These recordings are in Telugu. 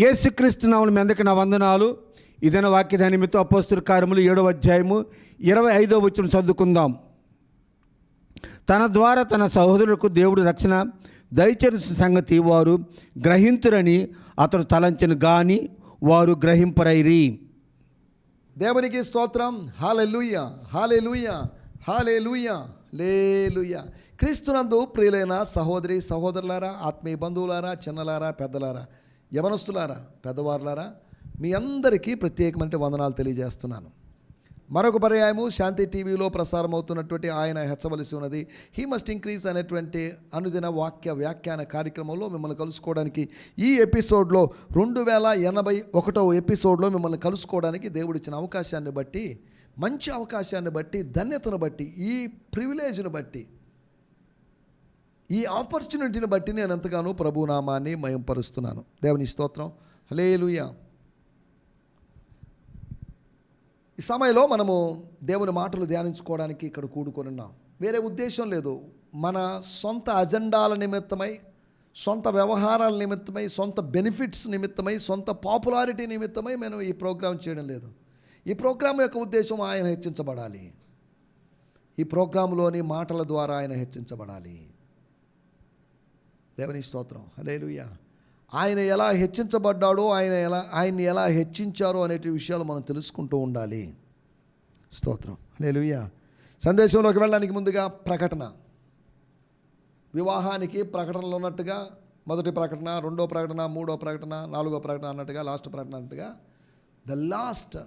యేసుక్రీస్తు నామమున మీ నా వందనాలు. ఇదైన వాక్యధాని నిమిత్తం అపోస్తుల కార్యములు ఏడవ అధ్యాయము ఇరవై ఐదో వచ్చిన చదువుకుందాం. తన ద్వారా తన సహోదరులకు దేవుడు రక్షణ దయచేసిన సంగతి వారు గ్రహించురని అతడు తలంచిన గాని వారు గ్రహింపరైరి. దేవునికి స్తోత్రం. హాలెలుయ హాలెలుయ హాలెలుయ లేలుయ క్రీస్తునందు ప్రియులైన సహోదరి సహోదరులారా ఆత్మీయ బంధువులారా చిన్నలారా పెద్దలారా యవనస్తులారా పెద్దవారులారా మీ అందరికీ ప్రత్యేకమైన వందనాలు తెలియజేస్తున్నాను. మరొక పర్యాయము శాంతి టీవీలో ప్రసారం అవుతున్నటువంటి ఆయన హెచ్చవలసి ఉన్నది హీ మస్ట్ ఇంక్రీజ్ అనేటువంటి అనుదిన వాక్య వ్యాఖ్యాన కార్యక్రమంలో మిమ్మల్ని కలుసుకోవడానికి ఈ ఎపిసోడ్లో రెండు వేల ఎనభై ఒకటో ఎపిసోడ్లో మిమ్మల్ని కలుసుకోవడానికి దేవుడిచ్చిన అవకాశాన్ని బట్టి మంచి అవకాశాన్ని బట్టి ధన్యతను బట్టి ఈ ప్రివిలేజ్ని బట్టి ఈ ఆపర్చునిటీని బట్టి నేను ఎంతగానో ప్రభునామాన్ని మయంపరుస్తున్నాను. దేవుని స్తోత్రం. హలేలుయా ఈ సమయంలో మనము దేవుని మాటలు ధ్యానించుకోవడానికి ఇక్కడ కూడుకొని ఉన్నాం. వేరే ఉద్దేశం లేదు. మన సొంత అజెండాల నిమిత్తమై సొంత వ్యవహారాల నిమిత్తమై సొంత బెనిఫిట్స్ నిమిత్తమై సొంత పాపులారిటీ నిమిత్తమై మేము ఈ ప్రోగ్రాం చేయడం లేదు. ఈ ప్రోగ్రాం యొక్క ఉద్దేశం ఆయన హెచ్చించబడాలి. ఈ ప్రోగ్రాంలోని మాటల ద్వారా ఆయన హెచ్చించబడాలి. దేవుని స్తోత్రం. హలేలుయ్యా ఆయన ఎలా హెచ్చించబడ్డాడో ఆయన ఎలా ఆయన్ని ఎలా హెచ్చించారో అనేటి విషయాలు మనం తెలుసుకుంటూ ఉండాలి. స్తోత్రం. హలేలుయ్యా సందేశంలోకి వెళ్ళడానికి ముందుగా ప్రకటన. వివాహానికి ప్రకటనలు ఉన్నట్టుగా మొదటి ప్రకటన రెండో ప్రకటన మూడో ప్రకటన నాలుగో ప్రకటన అన్నట్టుగా లాస్ట్ ప్రకటన అన్నట్టుగా ద లాస్ట్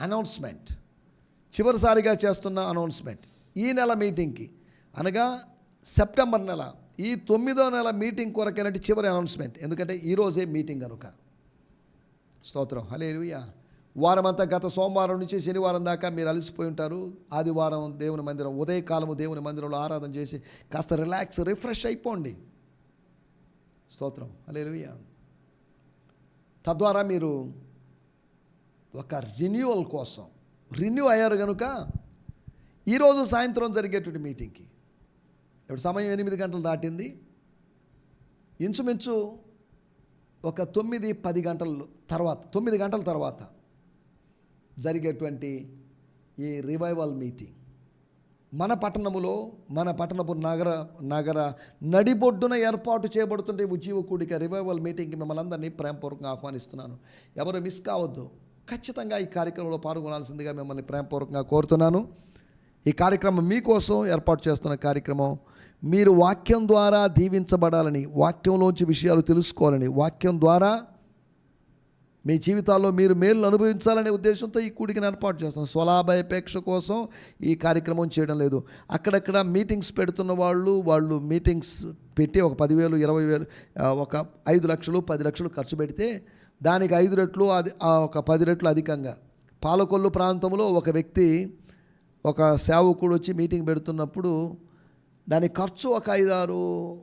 అనౌన్స్మెంట్ చివరిసారిగా చేస్తున్న అనౌన్స్మెంట్ ఈ నెల మీటింగ్కి అనగా సెప్టెంబర్ నెల. ఈ తొమ్మిదో నెల మీటింగ్ కొరకైనట్టు చివరి అనౌన్స్మెంట్ ఎందుకంటే ఈరోజే మీటింగ్ కనుక. స్తోత్రం. హలే వారమంతా గత సోమవారం నుంచి శనివారం దాకా మీరు అలసిపోయి ఉంటారు. ఆదివారం దేవుని మందిరం ఉదయకాలము దేవుని మందిరంలో ఆరాధన చేసి కాస్త రిలాక్స్ రిఫ్రెష్ అయిపోండి. స్తోత్రం. హలే తద్వారా మీరు ఒక రిన్యూవల్ కోసం రిన్యూ అయ్యారు కనుక ఈరోజు సాయంత్రం జరిగేటువంటి మీటింగ్కి ఇప్పుడు సమయం ఎనిమిది గంటలు దాటింది. ఇంచుమించు ఒక తొమ్మిది పది గంటల తర్వాత తొమ్మిది గంటల తర్వాత జరిగేటువంటి ఈ రివైవల్ మీటింగ్ మన పట్టణములో మన పట్టణపు నగర నగర నడిబొడ్డున ఏర్పాటు చేయబడుతుంటే ఉజీవ కూడిక రివైవల్ మీటింగ్కి మిమ్మల్ని అందరినీ ప్రేమపూర్వకంగా ఆహ్వానిస్తున్నాను. ఎవరు మిస్ కావద్దు. ఖచ్చితంగా ఈ కార్యక్రమంలో పాల్గొనాల్సిందిగా మిమ్మల్ని ప్రేమపూర్వకంగా కోరుతున్నాను. ఈ కార్యక్రమం మీకోసం ఏర్పాటు చేస్తున్న కార్యక్రమం మీరు వాక్యం ద్వారా దీవించబడాలని వాక్యంలోంచి విషయాలు తెలుసుకోవాలని వాక్యం ద్వారా మీ జీవితాల్లో మీరు మేలు అనుభవించాలనే ఉద్దేశంతో ఈ కూడికని ఏర్పాటు చేస్తాం స్వలాభాపేక్ష కోసం ఈ కార్యక్రమం చేయడం లేదు. అక్కడక్కడ మీటింగ్స్ పెడుతున్న వాళ్ళు వాళ్ళు మీటింగ్స్ పెట్టి ఒక పదివేలు ఇరవై వేలు ఒక ఐదు లక్షలు పది లక్షలు ఖర్చు పెడితే దానికి ఐదు రెట్లు అది ఒక పది రెట్లు అధికంగా. పాలకొల్లు ప్రాంతంలో ఒక వ్యక్తి ఒక సేవకుడు వచ్చి మీటింగ్ పెడుతున్నప్పుడు దాని ఖర్చు ఒక ఐదారు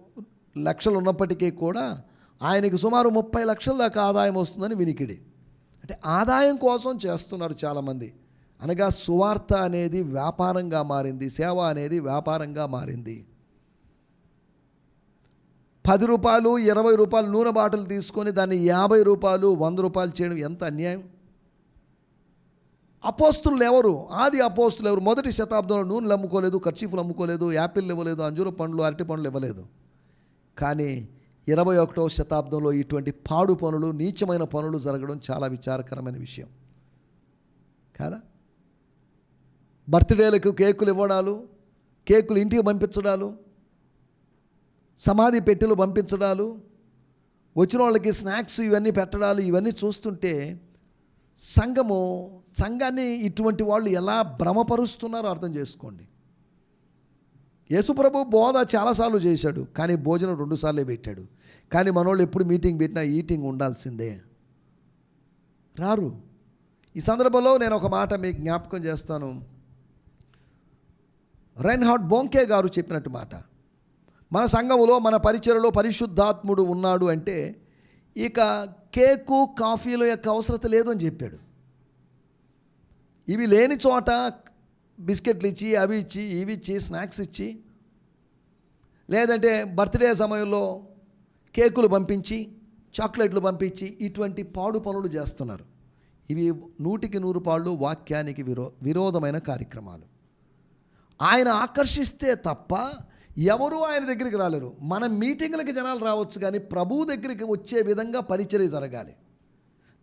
లక్షలు ఉన్నప్పటికీ కూడా ఆయనకి సుమారు ముప్పై లక్షల దాకా ఆదాయం వస్తుందని వినికిడి. అంటే ఆదాయం కోసం చేస్తున్నారు చాలామంది. అనగా సువార్త అనేది వ్యాపారంగా మారింది సేవ అనేది వ్యాపారంగా మారింది. పది రూపాయలు ఇరవై రూపాయలు నూనె బాటలు తీసుకొని దాన్ని యాభై రూపాయలు వంద రూపాయలు చేయడం ఎంత అన్యాయం? అపోస్తులు ఎవరు? ఆది అపోస్తులు ఎవరు? మొదటి శతాబ్దంలో నూనెలు అమ్ముకోలేదు ఖర్చీఫులు అమ్ముకోలేదు యాపిల్ ఇవ్వలేదు అంజూర పండ్లు అరటి పండ్లు ఇవ్వలేదు. కానీ ఇరవై ఒకటో శతాబ్దంలో ఇటువంటి పాడు పనులు నీచమైన పనులు జరగడం చాలా విచారకరమైన విషయం. కాదా? బర్త్డేలకు కేకులు ఇవ్వడాలు కేకులు ఇంటికి పంపించడాలు సమాధి పెట్టెలు పంపించడాలు వచ్చిన వాళ్ళకి స్నాక్స్ ఇవన్నీ పెట్టడాలు ఇవన్నీ చూస్తుంటే సంఘము సంఘాన్ని ఇటువంటి వాళ్ళు ఎలా భ్రమపరుస్తున్నారో అర్థం చేసుకోండి. యేసుప్రభు బోధ చాలాసార్లు చేశాడు కానీ భోజనం రెండుసార్లే పెట్టాడు. కానీ మనోళ్ళు ఎప్పుడు మీటింగ్ పెట్టినా ఈటింగ్ ఉండాల్సిందే. రారు. ఈ సందర్భంలో నేను ఒక మాట మీకు జ్ఞాపకం చేస్తాను. రెన్హార్డ్ బోంకే గారు చెప్పినట్టు మాట. మన సంఘములో మన పరిచయలో పరిశుద్ధాత్ముడు ఉన్నాడు అంటే ఇక కేకు కాఫీల యొక్క అవసరత లేదు అని చెప్పాడు. ఇవి లేని చోట బిస్కెట్లు ఇచ్చి అవి ఇచ్చి ఇవి ఇచ్చి స్నాక్స్ ఇచ్చి లేదంటే బర్త్డే సమయంలో కేకులు పంపించి చాక్లెట్లు పంపించి ఇటువంటి పాడు పనులు చేస్తున్నారు. ఇవి నూటికి నూరు పాళ్ళు వాక్యానికి విరో విరోధమైన కార్యక్రమాలు. ఆయన ఆకర్షిస్తే తప్ప ఎవరు ఆయన దగ్గరికి రాలేరు. మన మీటింగ్లకి జనాలు రావచ్చు కానీ ప్రభువు దగ్గరికి వచ్చే విధంగా పరిచర్య జరగాలి.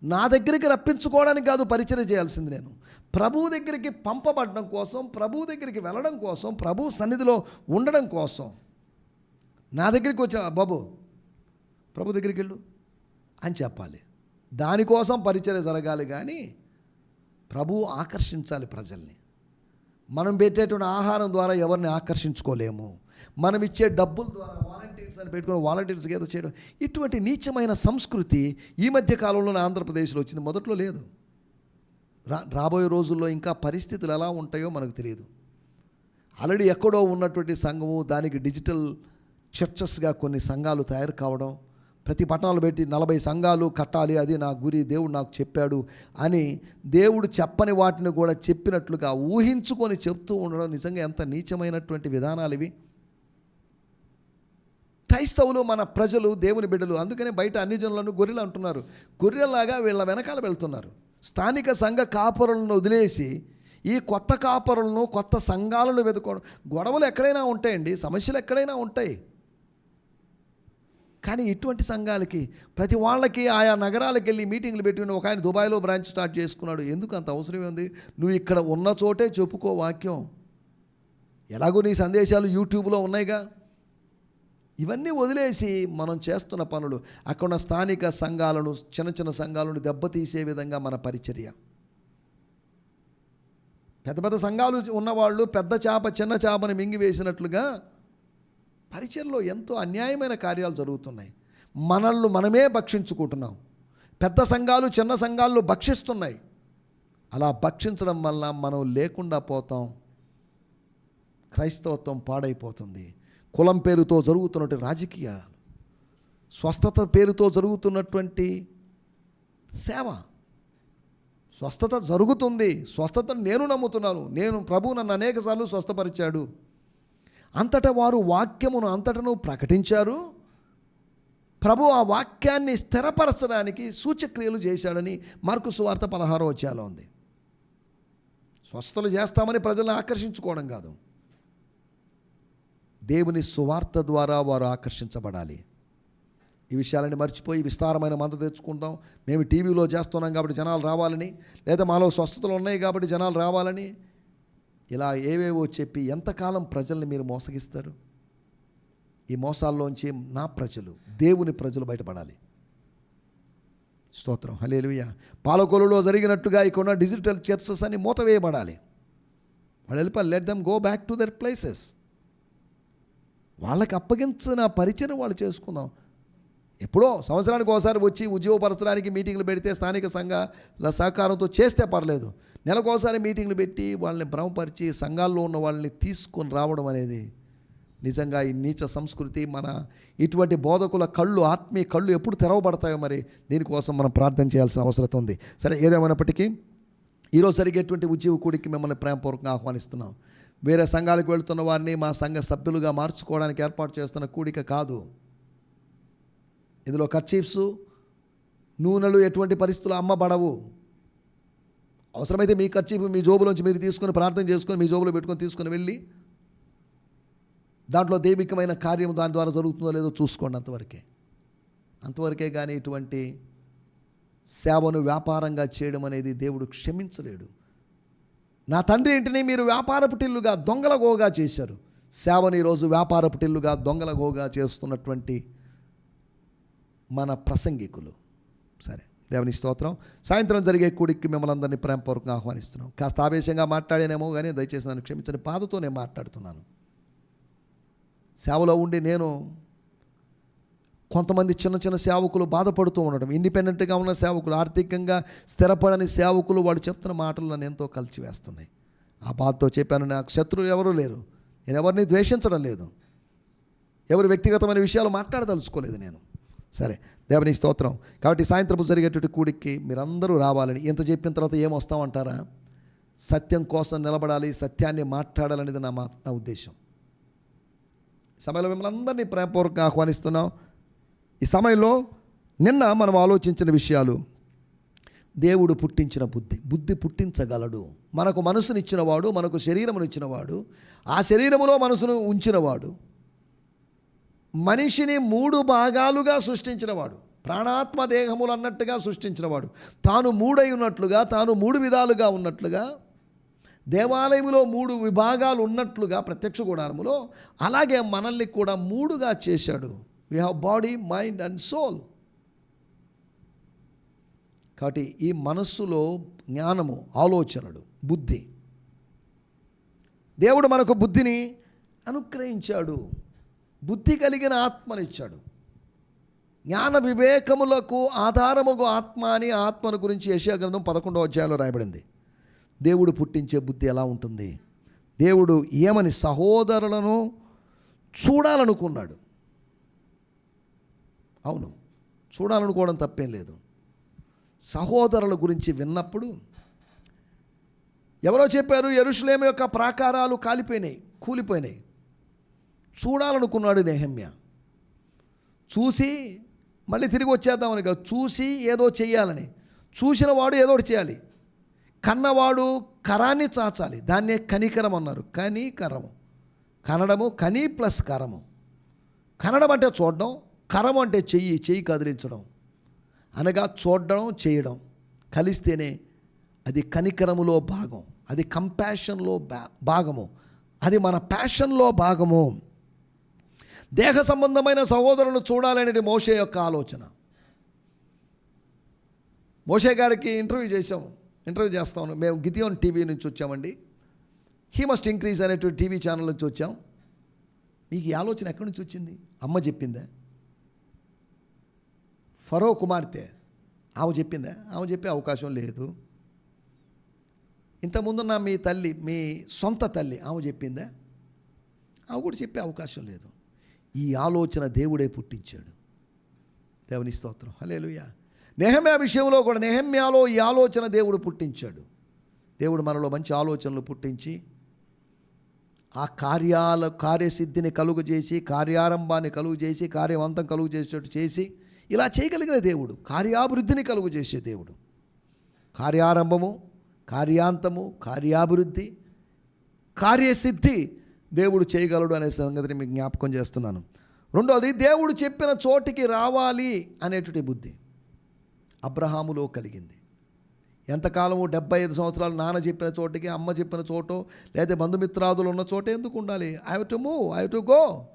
నా దగ్గరికి రప్పించుకోవడానికి కాదు పరిచయం చేయాల్సింది నేను. ప్రభు దగ్గరికి పంపబడడం కోసం ప్రభు దగ్గరికి వెళ్ళడం కోసం ప్రభు సన్నిధిలో ఉండడం కోసం. నా దగ్గరికి వచ్చా బాబు ప్రభు దగ్గరికి వెళ్ళు అని చెప్పాలి. దానికోసం పరిచయం జరగాలి కానీ ప్రభు ఆకర్షించాలి ప్రజల్ని. మనం పెట్టేటువంటి ఆహారం ద్వారా ఎవరిని ఆకర్షించుకోలేము. మనం ఇచ్చే డబ్బుల ద్వారా వాలంటీర్స్ అని పెట్టుకుని వాలంటీర్స్కి ఏదో చేయడం. ఇటువంటి నీచమైన సంస్కృతి ఈ మధ్య కాలంలోనే ఆంధ్రప్రదేశ్లో వచ్చింది. మొదట్లో లేదు. రా రాబోయే రోజుల్లో ఇంకా పరిస్థితులు ఎలా ఉంటాయో మనకు తెలియదు. ఆల్రెడీ ఎక్కడో ఉన్నటువంటి సంఘము దానికి డిజిటల్ చర్చస్గా కొన్ని సంఘాలు తయారు కావడం ప్రతి పట్టణాలు పెట్టి నలభై సంఘాలు కట్టాలి అది నా గురి దేవుడు నాకు చెప్పాడు అని దేవుడు చెప్పని వాటిని కూడా చెప్పినట్లుగా ఊహించుకొని చెప్తూ ఉండడం నిజంగా ఎంత నీచమైనటువంటి విధానాలు ఇవి. క్రైస్తవులు మన ప్రజలు దేవుని బిడ్డలు అందుకనే బయట అన్ని జనులను గొర్రెలు అంటున్నారు. గొర్రెలాగా వీళ్ళ వెనకాల వెళ్తున్నారు. స్థానిక సంఘ కాపరులను వదిలేసి ఈ కొత్త కాపరులను కొత్త సంఘాలను వెతుకోవడం. గొడవలు ఎక్కడైనా ఉంటాయండి సమస్యలు ఎక్కడైనా ఉంటాయి. కానీ ఇటువంటి సంఘాలకి ప్రతి వాళ్ళకి ఆయా నగరాలకు వెళ్ళి మీటింగ్లు పెట్టుకుని ఒక ఆయన దుబాయ్లో బ్రాంచ్ స్టార్ట్ చేసుకున్నాడు. ఎందుకు అంత అవసరం ఉంది? నువ్వు ఇక్కడ ఉన్న చోటే చెప్పుకో వాక్యం. ఎలాగో నీ సందేశాలు యూట్యూబ్లో ఉన్నాయిగా. ఇవన్నీ వదిలేసి మనం చేస్తున్న పనులు అక్కడ స్థానిక సంఘాలను చిన్న చిన్న సంఘాలను దెబ్బతీసే విధంగా మన పరిచర్య. పెద్ద పెద్ద సంఘాలు ఉన్నవాళ్ళు పెద్ద చేప చిన్న చేపను మింగివేసినట్లుగా పరిచయలో ఎంతో అన్యాయమైన కార్యాలు జరుగుతున్నాయి. మనల్ని మనమే భక్షించుకుంటున్నాం. పెద్ద సంఘాలు చిన్న సంఘాలు భక్షిస్తున్నాయి. అలా భక్షించడం వల్ల మనం లేకుండా పోతాం. క్రైస్తవత్వం పాడైపోతుంది. కులం పేరుతో జరుగుతున్నటువంటి రాజకీయాలు స్వస్థత పేరుతో జరుగుతున్నటువంటి సేవ. స్వస్థత జరుగుతుంది. స్వస్థత నేను నమ్ముతున్నాను. నేను ప్రభు నన్ను అనేకసార్లు స్వస్థపరిచాడు. అంతటా వారు వాక్యమును అంతటను ప్రకటించారు. ప్రభు ఆ వాక్యాన్ని స్థిరపరచడానికి సూచక్రియలు చేశాడని మార్కు సువార్త పదహారో వచ్చేలా ఉంది. స్వస్థలు చేస్తామని ప్రజలను ఆకర్షించుకోవడం కాదు. దేవుని సువార్త ద్వారా వారు ఆకర్షించబడాలి. ఈ విషయాలని మర్చిపోయి విస్తారమైన మంద తెచ్చుకుంటాం మేము టీవీలో చేస్తున్నాం కాబట్టి జనాలు రావాలని లేదా మాలో స్వస్థతలు ఉన్నాయి కాబట్టి జనాలు రావాలని ఇలా ఏవేవో చెప్పి ఎంతకాలం ప్రజల్ని మీరు మోసగిస్తారు? ఈ మోసాల్లోంచి నా ప్రజలు దేవుని ప్రజలు బయటపడాలి. స్తోత్రం. హలేలుయ పాలకొలులో జరిగినట్టుగా ఇక్కడ డిజిటల్ చర్చెస్ అని మూతవేయబడాలి. వాళ్ళు వెళ్ళిపోయి let them go back to their places వాళ్ళకి అప్పగించిన పరిచయం వాళ్ళు చేసుకుందాం. ఎప్పుడో సంవత్సరానికి ఒకసారి వచ్చి ఉద్యోగపరచడానికి మీటింగ్లు పెడితే స్థానిక సంఘాల సహకారంతో చేస్తే పర్లేదు. నెలకోసారి మీటింగ్లు పెట్టి వాళ్ళని భ్రమపరిచి సంఘాల్లో ఉన్న వాళ్ళని తీసుకొని రావడం అనేది నిజంగా ఈ నీచ సంస్కృతి మన ఇటువంటి బోధకుల కళ్ళు ఆత్మీయ కళ్ళు ఎప్పుడు తెరవబడతాయో మరి దీనికోసం మనం ప్రార్థన చేయాల్సిన అవసరం ఉంది. సరే ఏదేమైనప్పటికీ ఈరోజు జరిగేటువంటి ఉద్యోగ కూడికి మిమ్మల్ని ప్రేమపూర్వకంగా ఆహ్వానిస్తున్నాం. వేరే సంఘాలకు వెళ్తున్న వారిని మా సంఘ సభ్యులుగా మార్చుకోవడానికి ఏర్పాటు చేస్తున్న కూడిక కాదు. ఇందులో కర్చీఫ్స్ నూనెలు ఎటువంటి పరిస్థితులు అమ్మబడవు. అవసరమైతే మీ ఖర్చీఫ్ మీ జోబులోంచి మీరు తీసుకొని ప్రార్థన చేసుకొని మీ జోబులో పెట్టుకొని తీసుకొని వెళ్ళి దాంట్లో దైవికమైన కార్యం దాని ద్వారా జరుగుతుందో లేదో చూసుకోండి అంతవరకే. అంతవరకే కానీ ఇటువంటి సేవను వ్యాపారంగా చేయడం అనేది దేవుడు క్షమించలేడు. నా తండ్రి ఇంటిని మీరు వ్యాపారపు టిల్లుగా దొంగల గోగా చేశారు. సేవని ఈరోజు వ్యాపారపుటిల్లుగా దొంగల గోగా చేస్తున్నటువంటి మన ప్రసంగికులు. సరే దేవుని స్తోత్రం. సాయంత్రం జరిగే కూడికి మిమ్మల్ని అందరినీ ప్రేమపూర్వకంగా ఆహ్వానిస్తున్నాం. కాస్త ఆవేశంగా మాట్లాడానేమో కానీ దయచేసి నన్ను క్షమించని బాధతో నేను మాట్లాడుతున్నాను. సేవలో ఉండి నేను కొంతమంది చిన్న చిన్న సేవకులు బాధపడుతూ ఉండడం ఇండిపెండెంట్గా ఉన్న సేవకులు ఆర్థికంగా స్థిరపడని సేవకులు వాళ్ళు చెప్తున్న మాటలు నన్ను ఎంతో కలిచివేస్తున్నాయి. ఆ బాధతో చెప్పాను నాకు శత్రువులు ఎవరూ లేరు. నేను ఎవరిని ద్వేషించడం లేదు. ఎవరు వ్యక్తిగతమైన విషయాలు మాట్లాడదలుచుకోలేదు నేను. సరే దేవుని స్తోత్రం. కాబట్టి సాయంత్రం జరిగేటువంటి కూడికి మీరందరూ రావాలని. ఇంత చెప్పిన తర్వాత ఏమొస్తామంటారా సత్యం కోసం నిలబడాలి సత్యాన్ని మాట్లాడాలనేది నా మా నా ఉద్దేశం. సమయంలో మిమ్మల్ని అందరినీ ప్రేమపూర్వకంగా ఆహ్వానిస్తున్నాం. ఈ సమయంలో నిన్న మనం ఆలోచించిన విషయాలు. దేవుడు పుట్టించిన బుద్ధి. బుద్ధి పుట్టించగలడు. మనకు మనసునిచ్చినవాడు మనకు శరీరమునిచ్చినవాడు ఆ శరీరములో మనసును ఉంచినవాడు. మనిషిని మూడు భాగాలుగా సృష్టించినవాడు. ప్రాణాత్మ దేహములు అన్నట్టుగా సృష్టించినవాడు. తాను మూడై ఉన్నట్లుగా తాను మూడు విధాలుగా ఉన్నట్లుగా దేవాలయములో మూడు విభాగాలు ఉన్నట్లుగా ప్రత్యక్ష గుడారములో అలాగే మనల్ని కూడా మూడుగా చేశాడు. We have body mind and soul కాబట్టి ఈ మనస్సులో జ్ఞానము ఆలోచనలు బుద్ధి. దేవుడు మనకు బుద్ధిని అనుగ్రహించాడు. బుద్ధి కలిగిన ఆత్మనిచ్చాడు జ్ఞాన వివేకములకు ఆధారముగు ఆత్మ అని ఆత్మను గురించి యశాగ్రంథం పదకొండవ అధ్యాయంలో రాయబడింది. దేవుడు పుట్టించే బుద్ధి ఎలా ఉంటుంది? దేవుడు ఏమని సహోదరులను చూడాలనుకున్నాడు? అవును. చూడాలనుకోవడం తప్పేం లేదు. సహోదరుల గురించి విన్నప్పుడు ఎవరో చెప్పారు ఎరుషులేమి యొక్క ప్రాకారాలు కాలిపోయినాయి కూలిపోయినాయి. చూడాలనుకున్నాడు నెహమ్య. చూసి మళ్ళీ తిరిగి వచ్చేద్దామని కాదు చూసి ఏదో చేయాలని చూసిన వాడు ఏదో ఒకటి చేయాలి. కన్నవాడు కరాన్ని చాచాలి. దాన్నే కనికరం అన్నారు. కనికరము. కనడము కని ప్లస్ కరము. కనడం అంటే చూడడం కరం అంటే చెయ్యి చెయ్యి కదిలించడం. అనగా చూడడం చేయడం. కలిస్తేనే అది కనికరములో భాగం. అది కంపాషన్లో బా భాగము. అది మన ప్యాషన్లో భాగము. దేహ సంబంధమైన సహోదరులను చూడాలనేది మోషే యొక్క ఆలోచన. మోషే గారికి ఇంటర్వ్యూ చేసాము ఇంటర్వ్యూ చేస్తాము. మేము గితియోన్ టీవీ నుంచి వచ్చామండి. హీ మస్ట్ ఇంక్రీజ్ అనేటువంటి టీవీ ఛానల్ నుంచి వచ్చాం. మీకు ఈ ఆలోచన ఎక్కడి నుంచి వచ్చింది? అమ్మ చెప్పిందా? ఫరో కుమార్తె. ఆమె చెప్పిందా? ఆమె చెప్పే అవకాశం లేదు. ఇంతకుముందున్న మీ తల్లి మీ సొంత తల్లి ఆమె చెప్పిందా? ఆమె కూడా చెప్పే అవకాశం లేదు. ఈ ఆలోచన దేవుడే పుట్టించాడు. దేవుని స్తోత్రం. హలేలుయ నెహమ్యా విషయంలో కూడా నెహమ్యాలో ఈ ఆలోచన దేవుడు పుట్టించాడు. దేవుడు మనలో మంచి ఆలోచనలు పుట్టించి ఆ కార్యాల కార్యసిద్ధిని కలుగు చేసి కార్యారంభాన్ని కలుగు చేసి కార్యవంతం కలుగు చేసేటట్టు చేసి ఇలా చేయగలిగిన దేవుడు కార్యాభివృద్ధిని కలుగు చేసే దేవుడు. కార్యారంభము కార్యాంతము కార్యాభివృద్ధి కార్యసిద్ధి దేవుడు చేయగలడు అనే సంగతిని మీకు జ్ఞాపకం చేస్తున్నాను. రెండోది దేవుడు చెప్పిన చోటికి రావాలి అనేటువంటి బుద్ధి అబ్రహాములో కలిగింది. ఎంతకాలము డెబ్బై ఐదు సంవత్సరాలు నాన్న చెప్పిన చోటికి అమ్మ చెప్పిన చోటో లేదా బంధుమిత్రాదులు ఉన్న చోట ఎందుకు ఉండాలి? I to move I to go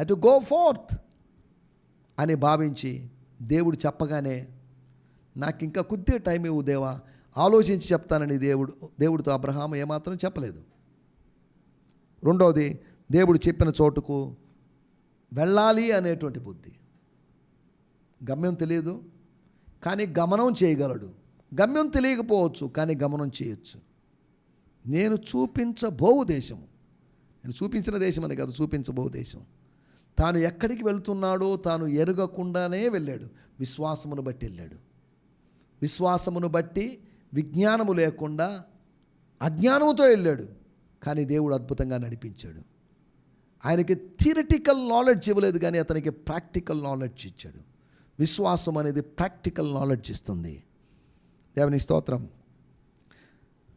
I to go forth అని భావించి దేవుడు చెప్పగానే నాకు ఇంకా కొద్దిగా టైం ఇవ్వు దేవా ఆలోచించి చెప్తానని దేవుడు దేవుడితో అబ్రహాం ఏమాత్రం చెప్పలేదు. రెండవది దేవుడు చెప్పిన చోటుకు వెళ్ళాలి అనేటువంటి బుద్ధి. గమ్యం తెలియదు కానీ గమనం చేయగలడు. గమ్యం తెలియకపోవచ్చు కానీ గమనం చేయొచ్చు. నేను చూపించబోవు దేశము. నేను చూపించిన దేశం అని కాదు చూపించబోవు దేశం. తాను ఎక్కడికి వెళ్తున్నాడో తాను ఎరగకుండానే వెళ్ళాడు. విశ్వాసమును బట్టి వెళ్ళాడు. విశ్వాసమును బట్టి విజ్ఞానము లేకుండా అజ్ఞానముతో వెళ్ళాడు. కానీ దేవుడు అద్భుతంగా నడిపించాడు. ఆయనకి థియరిటికల్ నాలెడ్జ్ ఇవ్వలేదు కానీ అతనికి ప్రాక్టికల్ నాలెడ్జ్ ఇచ్చాడు. విశ్వాసం అనేది ప్రాక్టికల్ నాలెడ్జ్ ఇస్తుంది. దేవుని స్తోత్రం.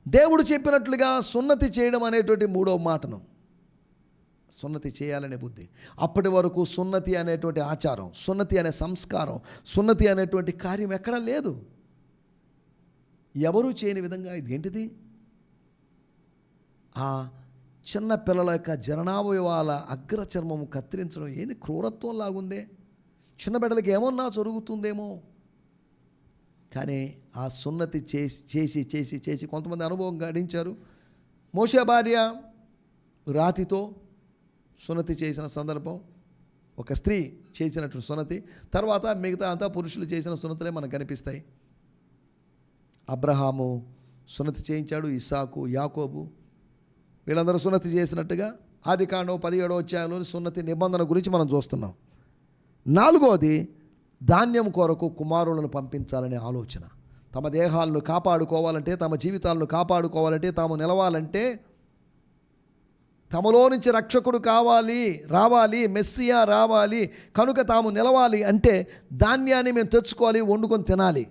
దేవుడు చెప్పినట్లుగా సున్నతి చేయడం అనేటువంటి మూడో మాటను సున్నతి చేయాలనే బుద్ధి. అప్పటి వరకు సున్నతి అనేటువంటి ఆచారం సున్నతి అనే సంస్కారం సున్నతి అనేటువంటి కార్యం ఎక్కడా లేదు. ఎవరూ చేయని విధంగా ఇదేంటిది? ఆ చిన్న పిల్లల యొక్క జననావయవాల అగ్రచర్మము కత్తిరించడం ఏంది? క్రూరత్వం లాగుందే. చిన్న బిడ్డలకి ఏమన్నా జరుగుతుందేమో. కానీ ఆ సున్నతి చేసి చేసి చేసి చేసి కొంతమంది అనుభవం గడించారు మోసే భార్య రాతితో సున్నతి చేసిన సందర్భం. ఒక స్త్రీ చేసినట్టు సున్నతి. తర్వాత మిగతా అంతా పురుషులు చేసిన సున్నతులే మనకు కనిపిస్తాయి. అబ్రహాము సున్నతి చేయించాడు ఇస్సాకు యాకోబు. వీళ్ళందరూ సున్నతి చేసినట్టుగా ఆది కాండం పదిహేడో అధ్యాయంలోని సున్నతి నిబంధన గురించి మనం చూస్తున్నాం. నాలుగోది ధాన్యం కొరకు కుమారులను పంపించాలనే ఆలోచన. తమ దేహాలను కాపాడుకోవాలంటే తమ జీవితాలను కాపాడుకోవాలంటే తాము నిలవాలంటే తమలో నుంచి రక్షకుడు కావాలి రావాలి మెస్సియా రావాలి కనుక తాము నిలవాలి అంటే ధాన్యాన్ని మేము తెచ్చుకోవాలి వండుకొని తినాలి.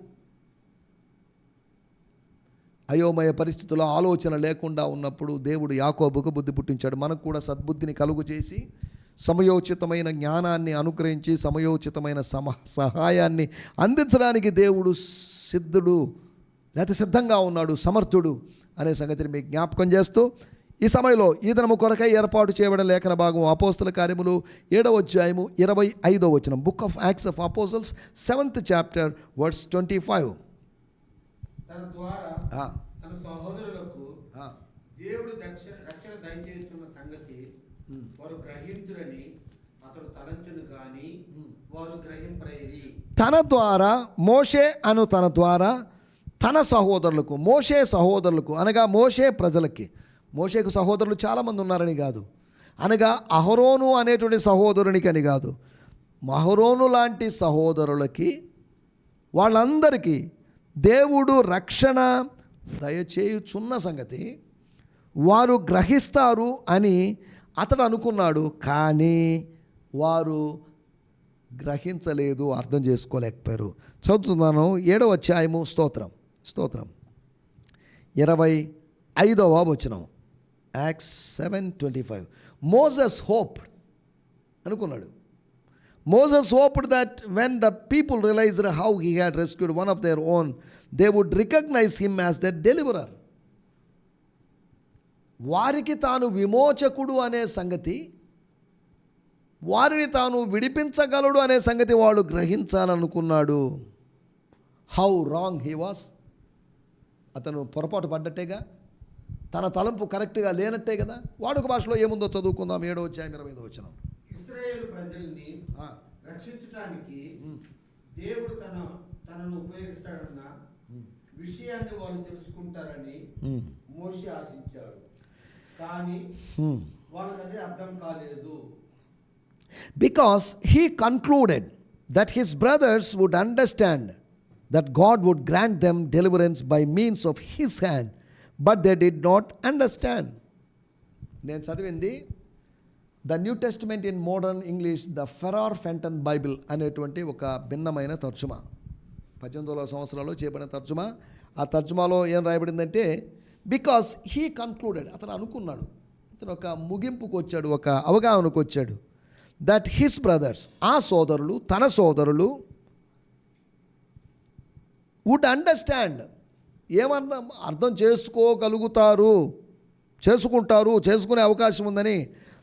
అయోమయ పరిస్థితుల్లో ఆలోచన లేకుండా ఉన్నప్పుడు దేవుడు యాకోబుకు బుద్ధి పుట్టించాడు. మనకు కూడా సద్బుద్ధిని కలుగు చేసి సమయోచితమైన జ్ఞానాన్ని అనుగ్రహించి సమయోచితమైన సమ సహాయాన్ని అందించడానికి దేవుడు సిద్ధుడు లేకపోతే సిద్ధంగా ఉన్నాడు సమర్థుడు అనే సంగతిని మీకు జ్ఞాపకం చేస్తూ ఈ సమయంలో ఈ దినము కొరకై ఏర్పాటు చేయబడిన లేఖన భాగం అపోస్తుల కార్యములు ఏడవ అధ్యాయము ఇరవై ఐదో వచనం book of Acts of Apostles seventh chapter words twenty five తన ద్వారా తన సహోదరులకు దేవుడు దక్ష రక్షణ దయచేస్తున్న సంగతి వారు గ్రహించురని అతడు తలంచును గాని వారు గ్రహింపరేది తన ద్వారా మోషే అను తన ద్వారా తన సహోదరులకు మోషే సహోదరులకు అనగా మోషే ప్రజలకి మోషేకు సహోదరులు చాలామంది ఉన్నారని కాదు. అనగా అహరోను అనేటువంటి సహోదరునికి అని కాదు. మహరోను లాంటి సహోదరులకి వాళ్ళందరికీ దేవుడు రక్షణ దయచేయుచున్న సంగతి వారు గ్రహిస్తారు అని అతడు అనుకున్నాడు. కానీ వారు గ్రహించలేదు అర్థం చేసుకోలేకపోయారు. చదువుతున్నాను ఏడవ అధ్యాయము స్తోత్రం స్తోత్రం. ఇరవై ఐదవ వచనం. Acts seven twenty five Moses hope అనుకున్నాడు. Moses hoped that when the people realised how he had rescued one of their own they would recognise him as their deliverer వారికి తాను విమోచకుడు అనే సంగతి వారిని తాను విడిపించగలడు అనే సంగతి వాడు గ్రహించాలనుకున్నాడు. హౌ రాంగ్ హీ వాస్ అతను పొరపాటు పడ్డట్టేగా? తన తలంపు కరెక్ట్గా లేనట్టే కదా? వాడుక భాషలో ఏముందో చదువుకుందాం ఏడో వచ్చాయి ఇరవై ఐదో వచ్చిన ఇస్రాయేల్ ప్రజల్ని రక్షించడానికి దేవుడు తన తనను ఉపయోగిస్తాడన్న విషయాన్ని వాళ్ళు తెలుసుకుంటారని మోషే ఆశించాడు. కానీ వాళ్ళకి అది అర్థం కాలేదు. Because he concluded that his brothers would understand that God would grant them deliverance by means of his hand, but they did not understand నేను చదివింది the New Testament in modern English the Ferrar Fenton Bible అనేటువంటి ఒక భిన్నమైన తర్జుమా. పద్దెనిమిది వందల సంవత్సరాల్లో చేయబడిన తర్జుమా. ఆ తర్జుమాలో ఏం రాయబడిందంటే బికాస్ హీ కన్క్లూడెడ్ అతను అనుకున్నాడు. అతను ఒక ముగింపుకు వచ్చాడు ఒక అవగాహనకు వచ్చాడు. దట్ హిస్ బ్రదర్స్ ఆ సోదరులు తన సోదరులు వుడ్ అండర్స్టాండ్ ఏమర్థం అర్థం చేసుకోగలుగుతారు? చేసుకుంటారు చేసుకునే అవకాశం ఉందని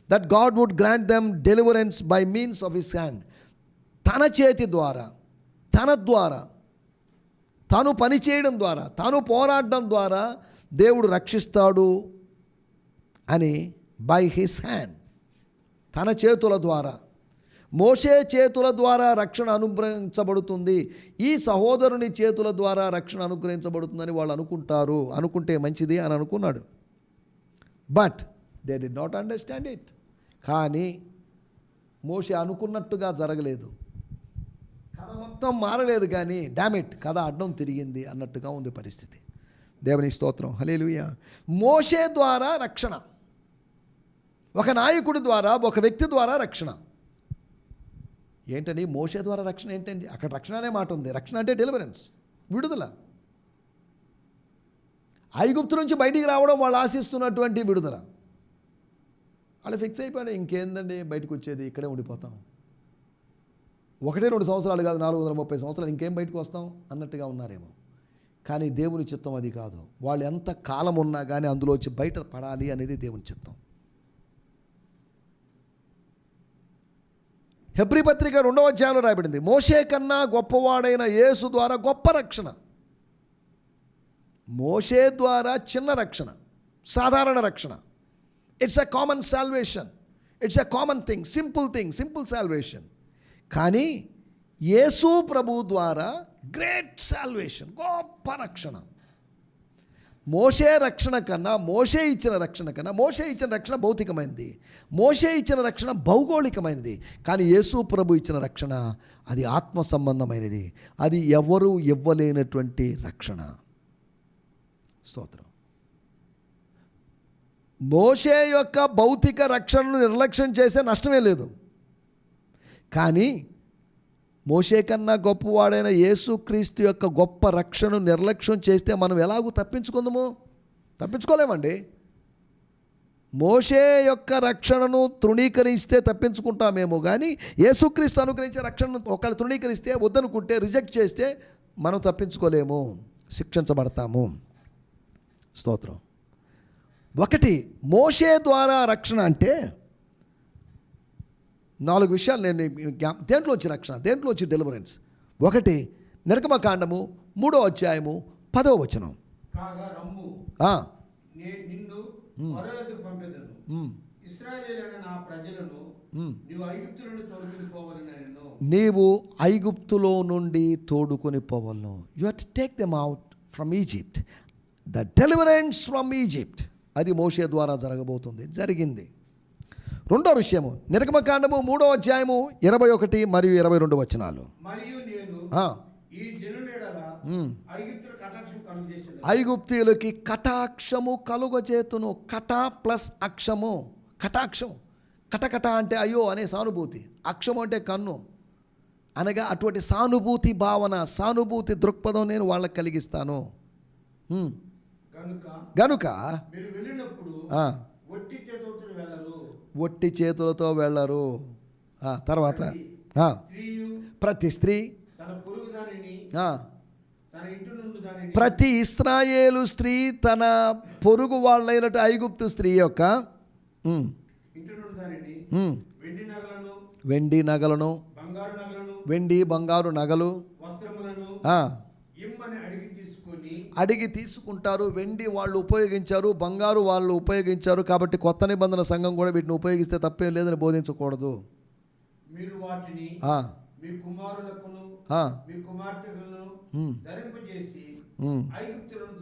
that God would grant them deliverance by means of his hand తన చేతి ద్వారా తన ద్వారా తాను పని చేయడం ద్వారా తాను పోరాడడం ద్వారా దేవుడు రక్షిస్తాడు అని బై హిస్ హ్యాండ్ తన చేతుల ద్వారా మోషే చేతుల ద్వారా రక్షణ అనుగ్రహించబడుతుంది. ఈ సహోదరుని చేతుల ద్వారా రక్షణ అనుగ్రహించబడుతుందని వాళ్ళు అనుకుంటారు. అనుకుంటే మంచిది అని అనుకున్నాడు. But they did not understand it కానీ మోషే అనుకున్నట్టుగా జరగలేదు. కథ మొత్తం మారలేదు కానీ డామిట్ కథ అడ్డం తిరిగింది అన్నట్టుగా ఉంది పరిస్థితి. దేవుని స్తోత్రం. హలేలుయ మోషే ద్వారా రక్షణ. ఒక నాయకుడి ద్వారా ఒక వ్యక్తి ద్వారా రక్షణ. ఏంటండి? మోసే ద్వారా రక్షణ ఏంటండి? అక్కడ రక్షణ అనే మాట ఉంది. రక్షణ అంటే డెలివరెన్స్ విడుదల. ఐగుప్తు నుంచి బయటికి రావడం వాళ్ళు ఆశిస్తున్నటువంటి విడుదల. వాళ్ళు ఫిక్స్ అయిపోయాడు ఇంకేందండి? బయటకు వచ్చేది ఇక్కడే ఉండిపోతాం. ఒకటే రెండు సంవత్సరాలు కాదు నాలుగు వందల ముప్పై సంవత్సరాలు ఇంకేం బయటకు వస్తాం? అన్నట్టుగా ఉన్నారేమో. కానీ దేవుని చిత్తం అది కాదు. వాళ్ళు ఎంత కాలం ఉన్నా కానీ అందులో వచ్చి బయట పడాలి అనేది దేవుని చిత్తం. హెబ్రి పత్రిక రెండవ అధ్యాయంలో రాయబడింది. మోషే కన్నా గొప్పవాడైన యేసు ద్వారా గొప్ప రక్షణ. మోషే ద్వారా చిన్న రక్షణ. సాధారణ రక్షణ. It's a common salvation it's a common thing simple thing simple salvation కానీ యేసు ప్రభు ద్వారా గ్రేట్ సాల్వేషన్ గొప్ప రక్షణ. మోషే రక్షణ కన్నా మోషే ఇచ్చిన రక్షణ కన్నా మోషే ఇచ్చిన రక్షణ భౌతికమైనది మోషే ఇచ్చిన రక్షణ భౌగోళికమైనది కానీ యేసు ప్రభు ఇచ్చిన రక్షణ అది ఆత్మ సంబంధమైనది. అది ఎవరు ఇవ్వలేనటువంటి రక్షణ. స్తోత్రం. మోషే యొక్క భౌతిక రక్షణను నిర్లక్ష్యం చేసే నష్టమే లేదు. కానీ మోషే కన్నా గొప్పవాడైన యేసుక్రీస్తు యొక్క గొప్ప రక్షణను నిర్లక్ష్యం చేస్తే మనం ఎలాగూ తప్పించుకుందాము? తప్పించుకోలేమండి. మోషే యొక్క రక్షణను తృణీకరిస్తే తప్పించుకుంటామేమో కానీ యేసుక్రీస్తు అనుగ్రహించే రక్షణను ఒకళ్ళు తృణీకరిస్తే వద్దనుకుంటే రిజెక్ట్ చేస్తే మనం తప్పించుకోలేము. శిక్షించబడతాము. స్తోత్రం. ఒకటి మోషే ద్వారా రక్షణ అంటే నాలుగు విషయాలు నేను దేంట్లో వచ్చి రక్షణ దేంట్లో వచ్చి డెలివరెన్స్ ఒకటి నిర్గమకాండము మూడో అధ్యాయము పదో వచనం. నీవు ఐగుప్తులో నుండి తోడుకొని పోవలను. You had take them out from Egypt the deliverance from Egypt అది మోషే ద్వారా జరగబోతుంది జరిగింది. రెండో విషయము నిర్గమకాండము మూడో అధ్యాయము ఇరవై ఒకటి మరియు ఇరవై రెండు వచనాలు. మరియు నేను ఆ, ఈ జనులేడల ఉమ్. ఐగుప్తుల కటాక్షం కలుగు చేసేది ఐగుప్తీయులకి కటాక్షము కలుగజేతును కటా ప్లస్ అక్షము కటాక్షం. కటకట అంటే అయ్యో అనే సానుభూతి అక్షము అంటే కన్ను. అనగా అటువంటి సానుభూతి భావన సానుభూతి దృక్పథం నేను వాళ్ళకి కలిగిస్తాను. గనుక ఒట్టి చేతులతో వెళ్ళరు. తర్వాత. ప్రతి స్త్రీ. ప్రతి ఇస్రాయేలు స్త్రీ తన పొరుగు వాళ్ళైనట్టు ఐగుప్తు స్త్రీ యొక్క. వెండి నగలను వెండి బంగారు నగలు అడిగి తీసుకుంటారు వెండి వాళ్ళు ఉపయోగించారు బంగారు వాళ్ళు ఉపయోగించారు కాబట్టి కొత్త నిబంధన సంఘం కూడా వీటిని ఉపయోగిస్తే తప్పేం లేదని బోధించకూడదు. మీరు వాటిని మీ కుమారులకును మీ కుమార్తెలను ధరింపజేసి. ఐగుప్తులను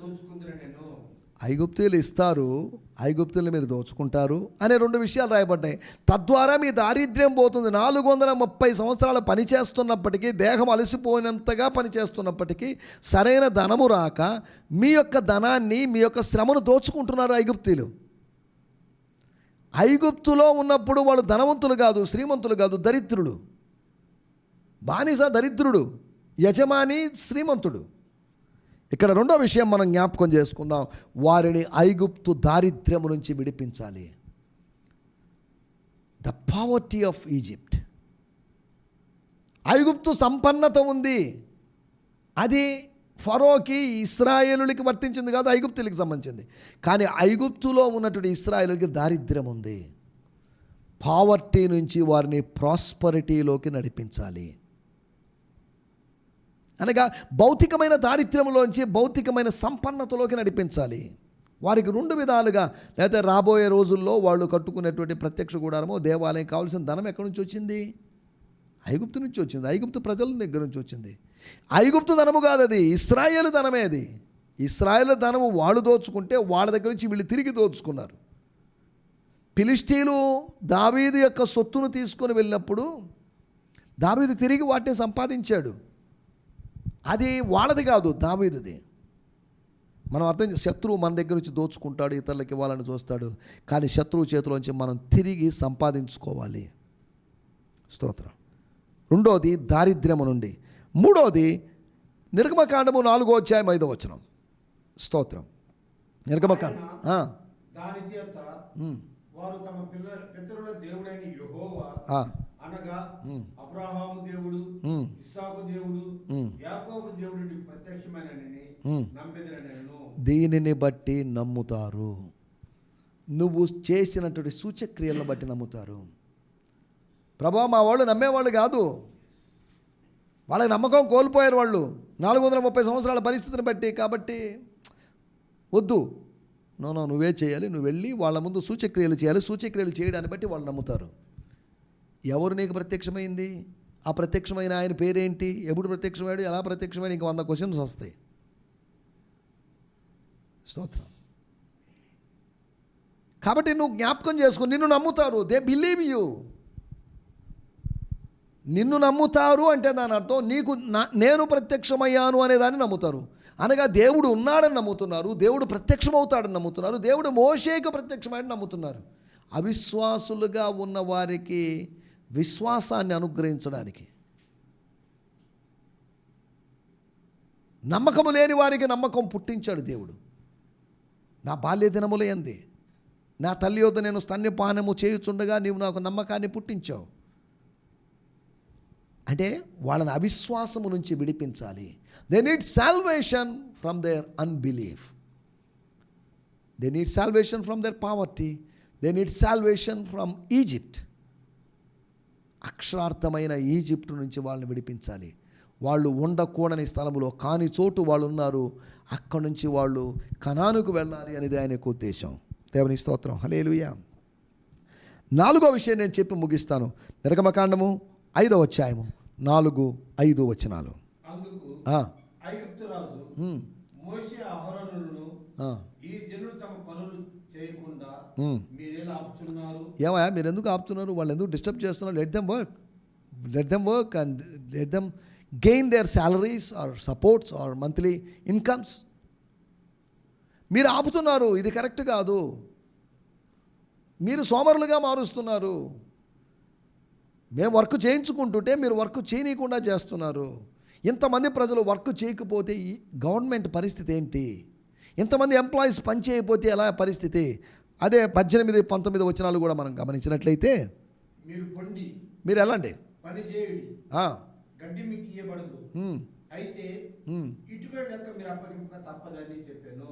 ఐగుప్తులు ఇస్తారు ఐగుప్తులు మీరు దోచుకుంటారు అనే రెండు విషయాలు రాయబడ్డాయి. తద్వారా మీ దారిద్ర్యం పోతుంది. నాలుగు వందల ముప్పై సంవత్సరాలు పనిచేస్తున్నప్పటికీ దేహం అలసిపోయినంతగా పనిచేస్తున్నప్పటికీ సరైన ధనము రాక మీ యొక్క ధనాన్ని మీ యొక్క శ్రమను దోచుకుంటున్నారు ఐగుప్తులు. ఐగుప్తులో ఉన్నప్పుడు వాళ్ళు ధనవంతులు కాదు శ్రీమంతులు కాదు దరిద్రుడు బానిస దరిద్రుడు యజమాని శ్రీమంతుడు. ఇక్కడ రెండో విషయం మనం జ్ఞాపకం చేసుకుందాం. వారిని ఐగుప్తు దారిద్ర్యము నుంచి విడిపించాలి. ద పావర్టీ ఆఫ్ ఈజిప్ట్ ఐగుప్తు సంపన్నత ఉంది. అది ఫరోకి ఇస్రాయేలులకి వర్తించింది కాదు ఐగుప్తులకి సంబంధించింది. కానీ ఐగుప్తులో ఉన్నటువంటి ఇస్రాయేలులకి దారిద్ర్యం ఉంది. పావర్టీ నుంచి వారిని ప్రాస్పరిటీలోకి నడిపించాలి. అనగా భౌతికమైన దారిద్ర్యంలోంచి భౌతికమైన సంపన్నతలోకి నడిపించాలి. వారికి రెండు విధాలుగా లేకపోతే రాబోయే రోజుల్లో వాళ్ళు కట్టుకునేటువంటి ప్రత్యక్ష గుడారము దేవాలయం కావాల్సిన ధనం ఎక్కడి నుంచి వచ్చింది? ఐగుప్తు నుంచి వచ్చింది. ఐగుప్తు ప్రజల దగ్గర నుంచి వచ్చింది. ఐగుప్తు ధనము కాదు అది ఇస్రాయేల్ ధనమే అది. ఇస్రాయేల్ ధనము వాళ్ళు దోచుకుంటే వాళ్ళ దగ్గర నుంచి వీళ్ళు తిరిగి దోచుకున్నారు. ఫిలిస్టీలు దావీదు యొక్క సొత్తును తీసుకొని వెళ్ళినప్పుడు దావీదు తిరిగి వాటిని సంపాదించాడు. అది వాళ్ళది కాదు దావీదుది. మనం అర్థం చే- శత్రువు మన దగ్గర నుంచి దోచుకుంటాడు ఇతరులకు ఇవ్వాలని చూస్తాడు కానీ శత్రువు చేతిలోంచి మనం తిరిగి సంపాదించుకోవాలి. స్తోత్రం. రెండోది దారిద్ర్యము నుండి. మూడోది నిర్గమకాండము నాలుగో అధ్యాయం ఐదో వచనం. స్తోత్రం. నిర్గమకాండం వారు తమ పిల్ల పితరుల దేవుడైన యెహోవా అనగా అబ్రహాము దేవుడు ఇస్సాకు దేవుడు. యాకోబు దేవుడు ప్రత్యక్షమైనని దీనిని బట్టి నమ్ముతారు. నువ్వు చేసినటువంటి సూచక్రియలను బట్టి నమ్ముతారు. ప్రభా మా వాళ్ళు నమ్మేవాళ్ళు కాదు. వాళ్ళకి నమ్మకం కోల్పోయారు వాళ్ళు. నాలుగు వందల ముప్పై సంవత్సరాల పరిస్థితిని బట్టి కాబట్టి వద్దు. నో నో నువ్వే చేయాలి. నువ్వు వెళ్ళి వాళ్ళ ముందు సూచక్రియలు చేయాలి. సూచక్రియలు చేయడాన్ని బట్టి వాళ్ళు నమ్ముతారు. ఎవరు నీకు ప్రత్యక్షమైంది? ఆ ప్రత్యక్షమైన ఆయన పేరేంటి? ఎప్పుడు ప్రత్యక్షమాడు ఎలా ప్రత్యక్షమైన ఇంకా వంద క్వశ్చన్స్ వస్తాయి. స్తోత్రం. కాబట్టి నువ్వు జ్ఞాపకం చేసుకో నిన్ను నమ్ముతారు. They believe you. నిన్ను నమ్ముతారు అంటే దాని అర్థం నీకు నా నేను ప్రత్యక్షమయ్యాను అనే దాన్ని నమ్ముతారు. అనగా దేవుడు ఉన్నాడని నమ్ముతున్నారు దేవుడు ప్రత్యక్షమవుతాడని నమ్ముతున్నారు దేవుడు మోషేకు ప్రత్యక్షమైనని నమ్ముతున్నారు. అవిశ్వాసులుగా ఉన్న వారికి విశ్వాసాన్ని అనుగ్రహించడానికి. నమ్మకము లేని వారికి నమ్మకం పుట్టించాడు దేవుడు. నా బాల్య దినముల నా తల్లి యొద్ద నేను స్తన్యపానము చేయుచుండగా నీవు నాకు నమ్మకాన్ని పుట్టించావు. అంటే వాళ్ళని అవిశ్వాసము నుంచి విడిపించాలి. They need salvation from their unbelief they need salvation from their poverty they need salvation from Egypt అక్షరార్థమైన Egypt నుంచి వాళ్ళని విడిపించాలి. వాళ్ళు ఉండకూడని స్థలములో కాని చోటు వాళ్ళు ఉన్నారు. అక్కడి నుంచి వాళ్ళు కనానుకు వెళ్ళాలి అనేది ఆయన యొక్క ఉద్దేశం. దేవుని స్తోత్రం. హలేలుయా నాలుగో విషయం నేను చెప్పి ముగిస్తాను. నిర్గమకాండము ఐదో అధ్యాయము. నాలుగు ఐదు వచనాలు. ఈ జనులు తమ పనులు ఏమయ్యా మీరు ఎందుకు ఆపుతున్నారు? వాళ్ళు ఎందుకు డిస్టర్బ్ చేస్తున్నారు? Let them work let them work and let them gain their salaries or supports or monthly incomes మీరు ఆపుతున్నారు ఇది కరెక్ట్ కాదు. మీరు సోమరులుగా మారుస్తున్నారు. మేము వర్క్ చేయించుకుంటుంటే మీరు వర్క్ చేయనీయకుండా చేస్తున్నారు. ఇంతమంది ప్రజలు వర్క్ చేయకపోతే ఈ గవర్నమెంట్ పరిస్థితి ఏంటి? ఇంతమంది ఎంప్లాయీస్ పని చేయకపోతే ఎలా పరిస్థితి? అదే పద్దెనిమిది పంతొమ్మిది వచనాలు కూడా మనం గమనించినట్లయితే మీరు పొండి మీరు పని చేయుడి గడ్డి మీకు ఇయ్యబడదు. ఉమ్, అయితే. ఇటుకల మీరు అప్పగింపక తప్పదని చెప్పాను.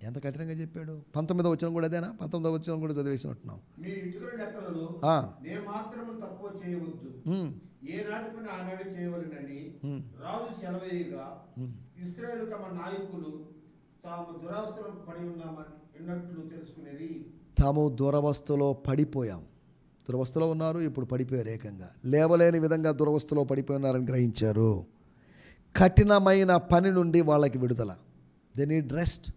ఎంత కఠినంగా చెప్పాడు? పంతొమ్మిదో వచ్చిన కూడా అదేనా? పంతొమ్మిదో వచ్చిన కూడా చదివేసినట్టున్నాం మీరు ఇటుకల లెక్కలలో నేను మాత్రం తక్కువ చేయవద్దు. ఏ ఆనాడు చేయవలనని రాజు సెలవేయగా. ఇస్రాయేల్ తమ నాయకులు తాము దురాస్తులకు పడి ఉన్నామని తెలుసుకునేది. తాము దురవస్థలో పడిపోయాం. దురవస్థలో ఉన్నారు ఇప్పుడు పడిపోయారు ఏకంగా. లేవలేని విధంగా దురవస్థలో పడిపోయినారని గ్రహించారు. కఠినమైన పని నుండి వాళ్ళకి విడుదల. దే నీడ్ రెస్ట్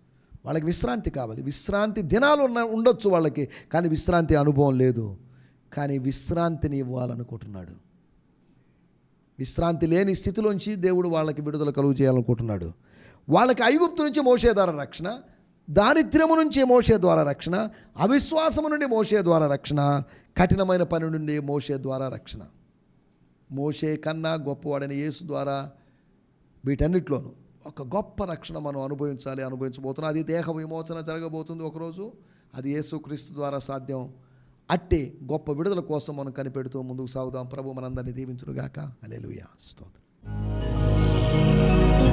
వాళ్ళకి విశ్రాంతి కావాలి. విశ్రాంతి దినాలు ఉన్న ఉండొచ్చు వాళ్ళకి కానీ విశ్రాంతి అనుభవం లేదు. కానీ విశ్రాంతిని ఇవ్వాలనుకుంటున్నాడు. విశ్రాంతి లేని స్థితిలోంచి దేవుడు వాళ్ళకి విడుదల కలుగు చేయాలనుకుంటున్నాడు. వాళ్ళకి ఐగుప్తు నుంచి మోసే ద్వారా రక్షణ దారిద్ర్యము నుంచి మోసే ద్వారా రక్షణ అవిశ్వాసము నుండి మోసే ద్వారా రక్షణ కఠినమైన పని నుండి మోసే ద్వారా రక్షణ. మోసే కన్నా గొప్పవాడైన యేసు ద్వారా వీటన్నిటిలోనూ ఒక గొప్ప రక్షణ మనం అనుభవించాలి అనుభవించబోతున్నాం. అది దేహ విమోచన జరగబోతుంది ఒకరోజు. అది యేసుక్రీస్తు ద్వారా సాధ్యం. అట్టే గొప్ప విడుదల కోసం మనం కనిపెడుతూ ముందుకు సాగుదాం. ప్రభు మనందరినీ దీవించునుగాక. అలెలుయా స్తోత్రం.